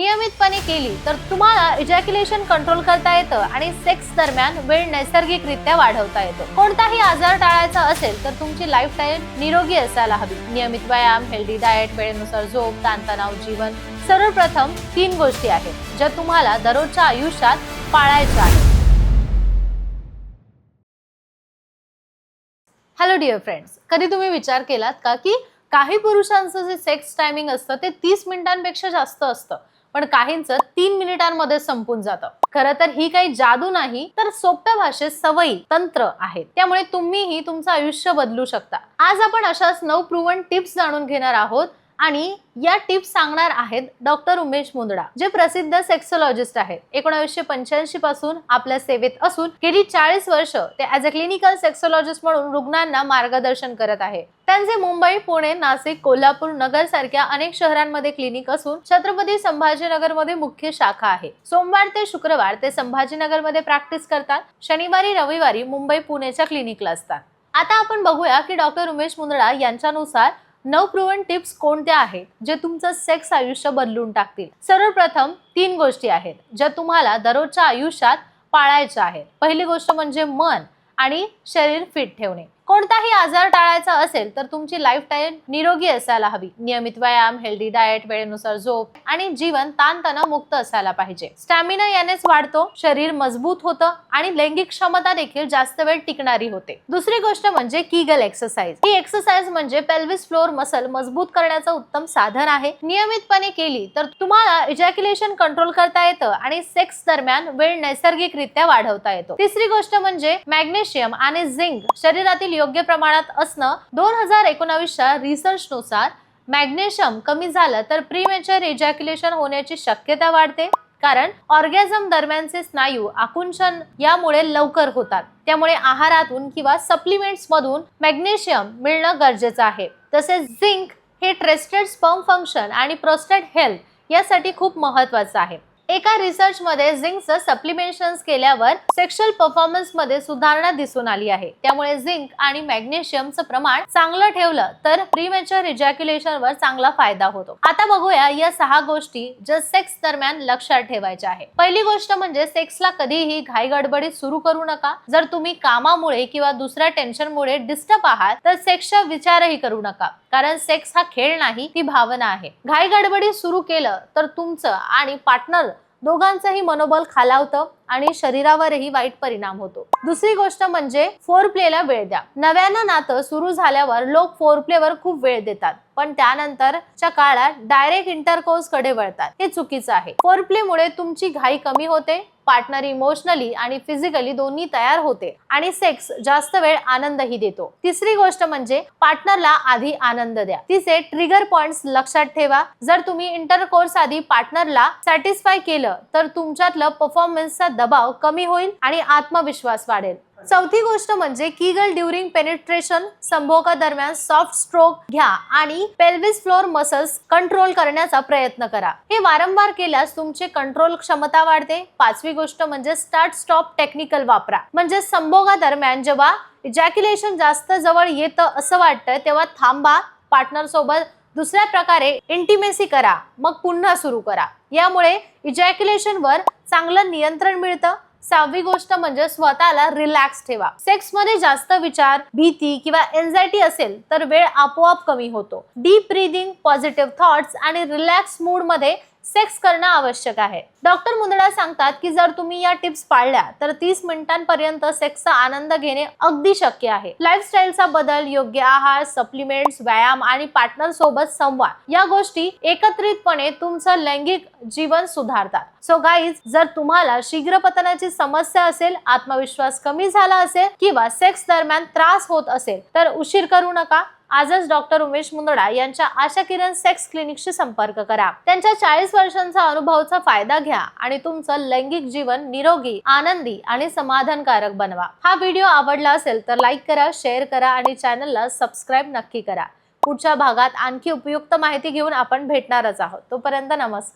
नियमितपणे केली तर तुम्हाला इजॅक्युलेशन कंट्रोल करता येतं आणि सेक्स दरम्यान वेळ नैसर्गिकरित्या वाढवता येतो. कोणताही आजार टाळायचा असेल तर तुमची लाईफ टाईम निरोगी असायला हवी. नियमित व्यायाम हेल्दी डाएट वेळेनुसार झोप ताणतणाव जीवन सर्वप्रथम तीन गोष्टी आहेत ज्या तुम्हाला दररोजच्या आयुष्यात पाळायच्या आहेत. हॅलो डिअर फ्रेंड्स कधी तुम्ही विचार केलात का की काही पुरुषांचं जे सेक्स टायमिंग असतं ते तीस मिनिटांपेक्षा जास्त असतं. पण काहींचं तीन मिनिटांमध्ये संपून जातं. खरं तर ही काही जादू नाही तर सोप्या भाषेत सवयी तंत्र आहेत. त्यामुळे तुम्हीही तुमचं आयुष्य बदलू शकता. आज आपण अशाच नऊ प्रूव्हन टिप्स जाणून घेणार आहोत. आणि या टिप्स सांगणार आहेत डॉक्टर उमेश मुंदडा जे प्रसिद्ध सेक्सोलॉजिस्ट आहेत. एकोणीसशे पंच्याऐंशी पासून आपल्या सेवेत असून गेली चाळीस वर्ष ते ऍज अ क्लिनिकल सेक्सोलॉजिस्ट म्हणून रुग्णांना मार्गदर्शन करत आहे. त्यांचे मुंबई पुणे नाशिक कोल्हापूर नगर सारख्या अनेक शहरांमध्ये क्लिनिक असून छत्रपती संभाजीनगरमध्ये मुख्य शाखा आहे. सोमवार ते शुक्रवार ते संभाजीनगरमध्ये प्रॅक्टिस करतात. शनिवारी रविवारी मुंबई पुणेच्या क्लिनिकला असतात. आता आपण बघूया की डॉक्टर उमेश मुंदडा यांच्यानुसार नऊ प्रूव्हन टिप्स कोणत्या आहेत जे तुमचं सेक्स आयुष्य बदलून टाकतील? सर्वप्रथम तीन गोष्टी आहेत ज्या तुम्हाला दररोजच्या आयुष्यात पाळायच्या आहेत. पहिली गोष्ट म्हणजे मन आणि शरीर फिट ठेवणे. कोणताही आजार टाळायचा असेल तर तुमची लाईफ टाईम निरोगी असायला हवी. नियमित व्यायाम हेल्दी डाएट वेळेनुसार झोप आणि जीवन ताणतणाव मुक्त असायला पाहिजे. स्टॅमिना यानेच वाढतो शरीर मजबूत होतं आणि लैंगिक क्षमता देखील जास्त वेळ टिकणारी होते. दुसरी गोष्ट म्हणजे किगल एक्सरसाइज ही एक्सरसाइज म्हणजे पेल्विस फ्लोर मसल मजबूत करण्याचं उत्तम साधन आहे. नियमितपणे केली तर तुम्हाला इजॅक्युलेशन कंट्रोल करता येतं आणि सेक्स दरम्यान वेळ नैसर्गिकरित्या वाढवता येतो. तिसरी गोष्ट म्हणजे मॅग्नेशियम आणि झिंक शरीरातील योग्य प्रमाणात असणं दोन हजार एकोणावीसच्या रिसर्चनुसार मॅग्नेशियम कमी झालं तर प्रीमेचर इजॅक्युलेशन होण्याची शक्यता वाढते. कारण ऑर्गॅझम दरम्यानचे स्नायू आकुंचन यामुळे लवकर होतात. त्यामुळे आहारातून किंवा सप्लिमेंट्स मधून मॅग्नेशियम मिळणं गरजेचं आहे. तसेच झिंक हे ट्रेस्टेड स्पर्म फंक्शन आणि प्रोस्टेट हेल्थ यासाठी खूप महत्वाचं आहे. एका रिसर्च मध्ये झिंकचं सप्लिमेंशन्स केल्यावर सेक्शुअल परफॉर्मन्समध्ये सुधारणा दिसून आली आहे. त्यामुळे झिंक आणि मॅग्नेशियमचं प्रमाण चांगलं ठेवलं तर प्रीमेचर इजॅक्युलेशन वर चांगला फायदा होतो. आता बघूया या सहा गोष्टी ज्या सेक्स दरम्यान लक्षात ठेवायच्या आहे पहिली गोष्ट म्हणजे सेक्सला कधीही घाई गडबडीत सुरू करू नका. जर तुम्ही कामामुळे किंवा दुसऱ्या टेन्शनमुळे डिस्टर्ब आहात तर सेक्सचा विचारही करू नका. कारण सेक्स हा खेळ नाही ती भावना आहे. घाई गडबडी सुरू केलं तर तुमचं आणि पार्टनर दोघांचंही मनोबल खालावतं आणि शरीरावरही वाईट परिणाम होतो. दुसरी गोष्ट म्हणजे फोर प्लेला वेळ द्या. नव्यानं नातं सुरू झाल्यावर लोक फोर प्लेवर खूप वेळ देतात पण त्यानंतरच्या काळात डायरेक्ट इंटरकोर्सकडे वळतात. हे चुकीचं आहे. फोर प्ले मुळे तुमची घाई कमी होते पार्टनर इमोशनली आणि फिजिकली दोन्ही तयार होते. आणि सेक्स जास्त वेळ आनंदही देतो. तिसरी गोष्ट म्हणजे पार्टनरला आधी आनंद द्या. तिचे ट्रिगर पॉइंट लक्षात ठेवा. जर तुम्ही इंटरकोर्स आधी पार्टनरला सॅटिस्फाय केलं तर तुमच्यातलं परफॉर्मन्सचा दबाव कमी होईल आणि आत्मविश्वास वाढेल. चौथी गोष्ट म्हणजे कीगल ड्युरिंग पेनिट्रेशन संभोगा दरम्यान सॉफ्ट स्ट्रोक घ्या आणि पेल्विस फ्लोर मसल्स कंट्रोल करण्याचा प्रयत्न करा. हे वारंवार केल्यास तुमचे कंट्रोल क्षमता वाढते. पाचवी गोष्ट म्हणजे स्टार्ट स्टॉप टेक्निकल वापरा. म्हणजे संभोगा दरम्यान जेव्हा इजॅक्युलेशन जास्त जवळ येतं असं वाटतं तेव्हा थांबा पार्टनर सोबत दुसऱ्या प्रकारे इंटिमेसी करा. मग पुन्हा सुरू करा. यामुळे इजॅक्युलेशनवर चांगलं नियंत्रण मिळतं. सहावी गोष्ट म्हणजे स्वतःला रिलॅक्स ठेवा. सेक्समध्ये जास्त विचार भीती किंवा एन्झायटी असेल तर वेळ आपोआप कमी होतो. डीप ब्रीदिंग पॉझिटिव्ह थॉट्स आणि रिलॅक्स मूडमध्ये सेक्स करणं आवश्यक आहे. डॉक्टर मुंदडा सांगतात की जर तुम्ही या टिप्स पाळल्या तर तीस मिनिटांपर्यंत सेक्सचा आनंद घेणे अगदी शक्य आहे. लाईफस्टाईलचा बदल योग्य आहार सप्लिमेंट्स व्यायाम आणि पार्टनर सोबत संवाद या गोष्टी एकत्रितपणे तुमचं लैंगिक जीवन सुधारतात. सो गाईज जर तुम्हाला शीघ्रपतनाची समस्या असेल आत्मविश्वास कमी झाला असेल किंवा सेक्स दरम्यान त्रास होत असेल तर उशीर करू नका. आजच डॉक्टर उमेश मुंदडा यांच्या आशा किरण सेक्स क्लिनिकशी संपर्क करा. त्यांच्या चाळीस वर्षांचा अनुभवचा फायदा घ्या आणि तुमचं लैंगिक जीवन निरोगी आनंदी आणि समाधानकारक बनवा. हा व्हिडिओ आवडला असेल तर लाईक करा शेअर करा आणि चॅनलला सबस्क्राईब नक्की करा. पुढच्या भागात आणखी उपयुक्त माहिती घेऊन आपण भेटणारच आहोत. तोपर्यंत नमस्कार.